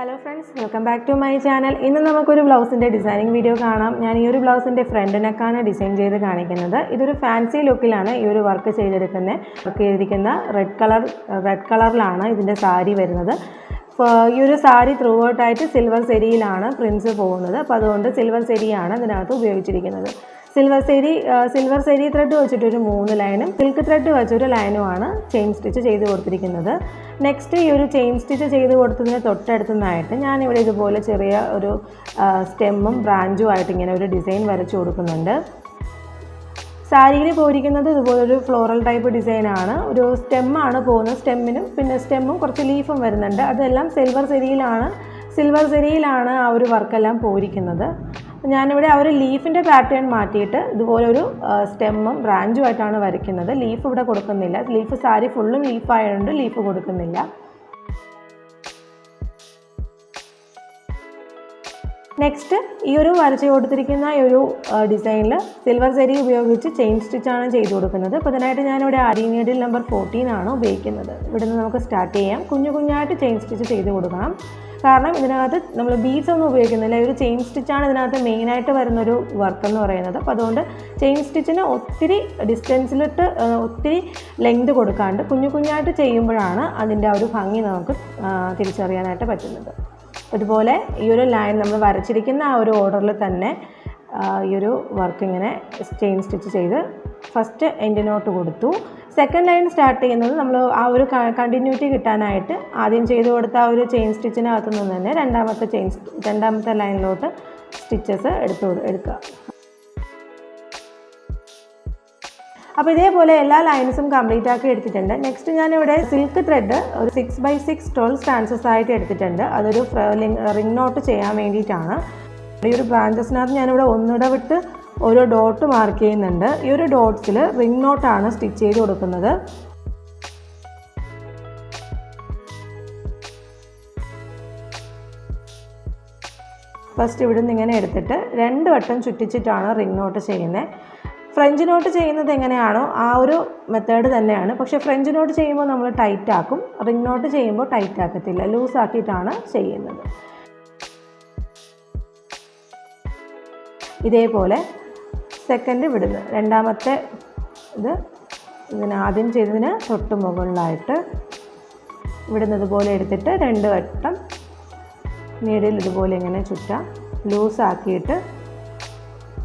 Hello friends welcome back to my channel ഇന്ന് നമുക്കൊരു ബ്ലൗസിന്റെ designing video കാണാം. ഞാൻ ഈ ഒരു ബ്ലൗസിന്റെ ഫ്രണ്ട് നെക്കാണ് ഡിസൈൻ ചെയ്ത് കാണിക്കുന്നത്. ഇതൊരു ഫാൻസി ലുക്കിലാണ് ഈ ഒരു വർക്ക് ചെയ്തെടുക്കുന്നത് വർക്ക് ചെയ്തിരിക്കുന്ന റെഡ് കളർ റെഡ് കളറിലാണ് ഇതിന്റെ സാരി വരുന്നത്. ഈ ഒരു സാരി ത്രൂ ഔട്ടായിട്ട് സിൽവർ സെരിയിലാണ് പ്രിൻസ് പോകുന്നത്. അപ്പോൾ അതുകൊണ്ട് സിൽവർ സെരിയാണ് ഇതിനകത്ത് ഉപയോഗിച്ചിരിക്കുന്നത്. സിൽവർ സെരി സിൽവർ സെരി ത്രെഡ് വെച്ചിട്ടൊരു മൂന്ന് ലൈനും സിൽക്ക് ത്രെഡ് വെച്ചൊരു ലൈനുമാണ് ചെയിൻ സ്റ്റിച്ച് ചെയ്ത് കൊടുത്തിരിക്കുന്നത്. നെക്സ്റ്റ് ഈ ഒരു ചെയിൻ സ്റ്റിച്ച് ചെയ്ത് കൊടുത്തതിന് തൊട്ടടുത്തുനിന്നായിട്ട് ഞാനിവിടെ ഇതുപോലെ ചെറിയ ഒരു സ്റ്റെമ്മും ബ്രാഞ്ചും ആയിട്ട് ഇങ്ങനെ ഒരു ഡിസൈൻ വരച്ചു കൊടുക്കുന്നുണ്ട്. സാരിയിൽ പോയിരിക്കുന്നത് ഇതുപോലൊരു ഫ്ലോറൽ ടൈപ്പ് ഡിസൈനാണ് ഒരു സ്റ്റെമ്മാണ് പോകുന്നത് സ്റ്റെമ്മിനും പിന്നെ സ്റ്റെമ്മും കുറച്ച് ലീഫും വരുന്നുണ്ട്. അതെല്ലാം സിൽവർ സെരിയിലാണ് സിൽവർ സെരിയിലാണ് ആ ഒരു വർക്കെല്ലാം പോയിരിക്കുന്നത്. ഞാനിവിടെ ആ ഒരു ലീഫിന്റെ പാറ്റേൺ മാറ്റിയിട്ട് ഇതുപോലെ ഒരു സ്റ്റെമ്മും ബ്രാഞ്ചും ആയിട്ടാണ് വരയ്ക്കുന്നത്. ലീഫ് ഇവിടെ കൊടുക്കുന്നില്ല. ലീഫ് സാരി ഫുള്ളും ലീഫായതുകൊണ്ട് ലീഫ് കൊടുക്കുന്നില്ല. നെക്സ്റ്റ് ഈ ഒരു വരച്ച് കൊടുത്തിരിക്കുന്ന ഈ ഒരു ഡിസൈനിൽ സിൽവർ സരി ഉപയോഗിച്ച് ചെയിൻ സ്റ്റിച്ചാണ് ചെയ്തു കൊടുക്കുന്നത്. അപ്പോൾ ഇതിനായിട്ട് ഞാനിവിടെ ആരി നീഡിൽ നമ്പർ ഫോർട്ടീൻ ആണ് ഉപയോഗിക്കുന്നത്. ഇവിടെ നിന്ന് നമുക്ക് സ്റ്റാർട്ട് ചെയ്യാം. കുഞ്ഞു കുഞ്ഞായിട്ട് ചെയിൻ സ്റ്റിച്ച് ചെയ്ത് കൊടുക്കണം. കാരണം ഇതിനകത്ത് നമ്മൾ ബീഡ്സ് ഒന്നും ഉപയോഗിക്കുന്നില്ല. ഒരു ചെയിൻ സ്റ്റിച്ചാണ് ഇതിനകത്ത് മെയിനായിട്ട് വരുന്നൊരു വർക്ക് എന്ന് പറയുന്നത്. അപ്പോൾ അതുകൊണ്ട് ചെയിൻ സ്റ്റിച്ചിന് ഒത്തിരി ഡിസ്റ്റൻസിലിട്ട് ഒത്തിരി ലെങ്ത് കൊടുക്കാണ്ട് കുഞ്ഞു കുഞ്ഞായിട്ട് ചെയ്യുമ്പോഴാണ് അതിന്റെ ആ ഒരു ഭംഗി നമുക്ക് തിരിച്ചറിയാനായിട്ട് പറ്റുന്നത്. അതുപോലെ ഈ ഒരു ലൈൻ നമ്മൾ വരച്ചിരിക്കുന്ന ആ ഒരു ഓർഡറിൽ തന്നെ ഈ ഒരു വർക്ക് ഇങ്ങനെ ചെയിൻ സ്റ്റിച്ച് ചെയ്ത് ഫസ്റ്റ് എൻഡിനോട്ട് കൊടുത്തു. സെക്കൻഡ് ലൈൻ സ്റ്റാർട്ട് ചെയ്യുന്നത് നമ്മൾ ആ ഒരു കണ്ടിന്യൂറ്റി കിട്ടാനായിട്ട് ആദ്യം ചെയ്ത് കൊടുത്ത ആ ഒരു ചെയിൻ സ്റ്റിച്ചിനകത്തു നിന്ന് തന്നെ രണ്ടാമത്തെ ചെയിൻ രണ്ടാമത്തെ ലൈനിലോട്ട് സ്റ്റിച്ചസ് എടുത്തു എടുക്കുക. അപ്പോൾ ഇതേപോലെ എല്ലാ ലൈൻസും കംപ്ലീറ്റ് ആക്കി എടുത്തിട്ടുണ്ട്. നെക്സ്റ്റ് ഞാനിവിടെ സിൽക്ക് ത്രെഡ് ഒരു six by six twelve strands ആയിട്ട് എടുത്തിട്ടുണ്ട്. അതൊരു റിംഗ് നോട്ട് ചെയ്യാൻ വേണ്ടിയിട്ടാണ്. ഈ ഒരു ബ്രാഞ്ചസിനകത്ത് ഞാനിവിടെ ഒന്നിട വിട്ട് ഓരോ ഡോട്ട് മാർക്ക് ചെയ്യുന്നുണ്ട്. ഈ ഒരു ഡോട്ട്സിൽ റിംഗ് നോട്ടാണ് സ്റ്റിച്ച് ചെയ്ത് കൊടുക്കുന്നത്. ഫസ്റ്റ് ഇവിടെ നിന്ന് ഇങ്ങനെ എടുത്തിട്ട് രണ്ട് വട്ടം ചുറ്റിച്ചിട്ടാണ് റിംഗ് നോട്ട് ചെയ്യുന്നത് ഫ്രഞ്ച് നോട്ട് ചെയ്യുന്നത് എങ്ങനെയാണോ ആ ഒരു മെത്തേഡ് തന്നെയാണ്. പക്ഷേ ഫ്രഞ്ച് നോട്ട് ചെയ്യുമ്പോൾ നമ്മൾ ടൈറ്റ് ആക്കും. റിംഗ് നോട്ട് ചെയ്യുമ്പോൾ ടൈറ്റ് ആക്കത്തില്ല. ലൂസ് ആക്കിയിട്ടാണ് ചെയ്യുന്നത്. ഇതേപോലെ സെക്കൻഡ് വിടുന്നത്. രണ്ടാമത്തെ ഇത് ഇതിന് ആദ്യം ചെയ്തതിന് തൊട്ട് മുകളിലായിട്ട് വിടുന്നത് പോലെ എടുത്തിട്ട് രണ്ട് വട്ടം നീഡിൽ ഇതുപോലെ ഇങ്ങനെ ചുറ്റാം ലൂസാക്കിയിട്ട്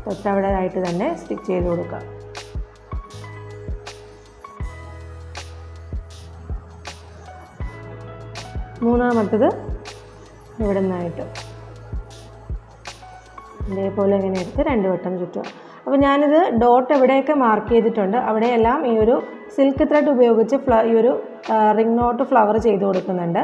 തൊട്ടവിടെ ആയിട്ട് തന്നെ സ്റ്റിച്ച് ചെയ്ത് കൊടുക്കുക. മൂന്നാമത്തത് ഇവിടെ നിന്നായിട്ട് ഇതേപോലെ ഇങ്ങനെ എടുത്ത് രണ്ട് വട്ടം ചുറ്റുക. അപ്പോൾ ഞാനിത് ഡോട്ട് എവിടെയൊക്കെ മാർക്ക് ചെയ്തിട്ടുണ്ട് അവിടെയെല്ലാം ഈ ഒരു സിൽക്ക് ത്രെഡ് ഉപയോഗിച്ച് ഫ്ല ഈ ഒരു റിംഗ് നോട്ട് ഫ്ലവർ ചെയ്ത് കൊടുക്കുന്നുണ്ട്.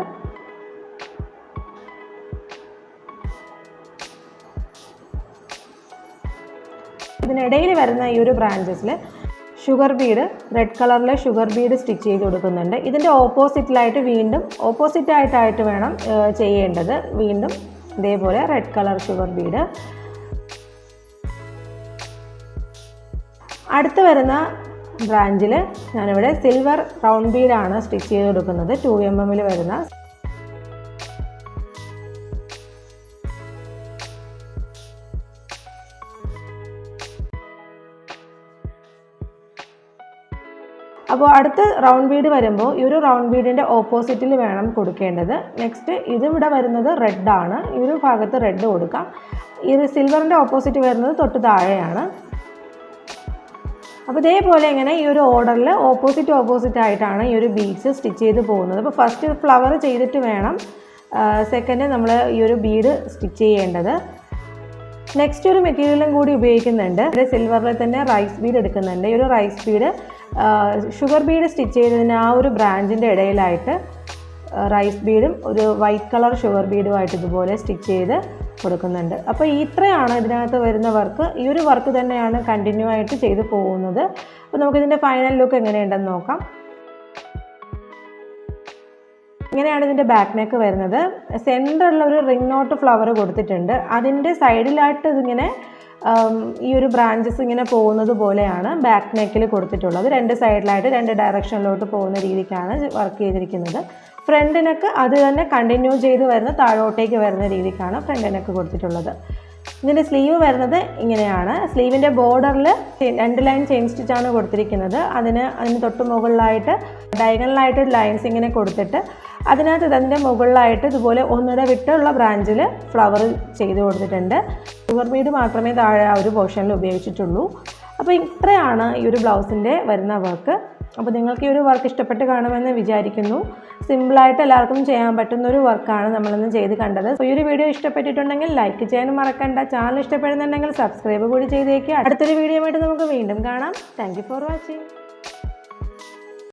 ഇതിനിടയിൽ വരുന്ന ഈ ഒരു ബ്രാഞ്ചസിൽ ഷുഗർ ബീഡ് റെഡ് കളറിലെ ഷുഗർ ബീഡ് സ്റ്റിച്ച് ചെയ്ത് കൊടുക്കുന്നുണ്ട്. ഇതിന്റെ ഓപ്പോസിറ്റിലായിട്ട് വീണ്ടും ഓപ്പോസിറ്റ് ആയിട്ടായിട്ട് വേണം ചെയ്യേണ്ടത്. വീണ്ടും ഇതേപോലെ റെഡ് കളർ ഷുഗർ ബീഡ്. അടുത്ത് വരുന്ന ബ്രാഞ്ചിൽ ഞാനിവിടെ സിൽവർ റൗണ്ട് ബീഡാണ് സ്റ്റിച്ച് ചെയ്ത് കൊടുക്കുന്നത് ടു എം എമ്മിൽ വരുന്ന അപ്പോൾ അടുത്ത റൗണ്ട് ബീഡ് വരുമ്പോൾ ഈ ഒരു റൗണ്ട് ബീഡിന്റെ ഓപ്പോസിറ്റിൽ വേണം കൊടുക്കേണ്ടത്. നെക്സ്റ്റ് ഇതിവിടെ വരുന്നത് റെഡ് ആണ്. ഈ ഒരു ഭാഗത്ത് റെഡ് കൊടുക്കാം. ഈ സിൽവറിന്റെ ഓപ്പോസിറ്റ് വരുന്നത് തൊട്ട് താഴെയാണ്. അപ്പോൾ ഇതേപോലെ ഇങ്ങനെ ഈ ഒരു ഓർഡറിൽ ഓപ്പോസിറ്റ് ഓപ്പോസിറ്റ് ആയിട്ടാണ് ഈ ഒരു ബീഡ്സ് സ്റ്റിച്ച് ചെയ്ത് പോകുന്നത്. അപ്പോൾ ഫസ്റ്റ് ഫ്ലവർ ചെയ്തിട്ട് വേണം സെക്കൻഡ് നമ്മൾ ഈ ഒരു ബീഡ് സ്റ്റിച്ച് ചെയ്യേണ്ടത്. നെക്സ്റ്റ് ഒരു മെറ്റീരിയലും കൂടി ഉപയോഗിക്കുന്നുണ്ട്. ഇവിടെ സിൽവറിൽ തന്നെ റൈസ് ബീഡ് എടുക്കുന്നുണ്ട്. ഈ ഒരു rice bead sugar bead stitch ചെയ്തതിന് ആ ഒരു ബ്രാഞ്ചിന്റെ ഇടയിലായിട്ട് റൈസ് ബീഡും ഒരു വൈറ്റ് കളർ ഷുഗർ ബീഡുമായിട്ട് ഇതുപോലെ സ്റ്റിച്ച് ചെയ്ത് കൊടുക്കുന്നുണ്ട്. അപ്പോൾ ഇത്രയാണ് ഇതിനകത്ത് വരുന്ന വർക്ക്. ഈ ഒരു വർക്ക് തന്നെയാണ് കണ്ടിന്യൂ ആയിട്ട് ചെയ്തു പോകുന്നത്. അപ്പോൾ നമുക്കിതിന്റെ ഫൈനൽ ലുക്ക് എങ്ങനെയുണ്ടെന്ന് നോക്കാം. ഇങ്ങനെയാണ് ഇതിന്റെ ബാക്ക് നെക്ക് വരുന്നത്. സെന്ററിൽ ഒരു റിംഗ് നോട്ട് ഫ്ലവർ കൊടുത്തിട്ടുണ്ട്. അതിന്റെ സൈഡിലായിട്ട് ഇതിങ്ങനെ ഈ ഒരു ബ്രാഞ്ചസ് ഇങ്ങനെ പോകുന്നത് പോലെയാണ് ബാക്ക് നെക്കിൽ കൊടുത്തിട്ടുള്ളത്. രണ്ട് സൈഡിലായിട്ട് രണ്ട് ഡയറക്ഷനിലോട്ട് പോകുന്ന രീതിക്കാണ് വർക്ക് ചെയ്തിരിക്കുന്നത്. ഫ്രണ്ട് നെക്ക് അത് തന്നെ കണ്ടിന്യൂ ചെയ്ത് വരുന്ന താഴോട്ടേക്ക് വരുന്ന രീതിക്കാണ് ഫ്രണ്ട് നെക്ക് കൊടുത്തിട്ടുള്ളത്. ഇതിന്റെ സ്ലീവ് വരുന്നത് ഇങ്ങനെയാണ്. സ്ലീവിന്റെ ബോർഡറിൽ രണ്ട് ലൈൻ ചെയിൻ സ്റ്റിച്ചാണ് കൊടുത്തിരിക്കുന്നത്. അതിന് അതിന് തൊട്ട് മുകളിലായിട്ട് ഡയഗണലായിട്ട് ലൈൻസ് ഇങ്ങനെ കൊടുത്തിട്ട് അതിനകത്ത് ഇതിന്റെ മുകളിലായിട്ട് ഇതുപോലെ ഒന്നിട വിട്ടുള്ള ബ്രാഞ്ചിൽ ഫ്ലവർ ചെയ്ത് കൊടുത്തിട്ടുണ്ട്. ഷുഗർ ബീഡ് മാത്രമേ താഴെ ആ ഒരു പോർഷനിൽ ഉപയോഗിച്ചിട്ടുള്ളൂ. അപ്പോൾ ഇത്രയാണ് ഈ ഒരു ബ്ലൗസിന്റെ വരുന്ന വർക്ക്. അപ്പോൾ നിങ്ങൾക്ക് ഈ ഒരു വർക്ക് ഇഷ്ടപ്പെട്ട് കാണുമെന്ന് വിചാരിക്കുന്നു. സിമ്പിളായിട്ട് എല്ലാവർക്കും ചെയ്യാൻ പറ്റുന്ന ഒരു വർക്കാണ് നമ്മളിന്ന് ചെയ്ത് കണ്ടത്. ഈ ഒരു വീഡിയോ ഇഷ്ടപ്പെട്ടിട്ടുണ്ടെങ്കിൽ ലൈക്ക് ചെയ്യാനും മറക്കണ്ട. ചാനൽ ഇഷ്ടപ്പെടുന്നുണ്ടെങ്കിൽ സബ്സ്ക്രൈബ് കൂടി ചെയ്തേക്കുക അടുത്തൊരു വീഡിയോ ആയിട്ട് നമുക്ക് വീണ്ടും കാണാം. Thank for watching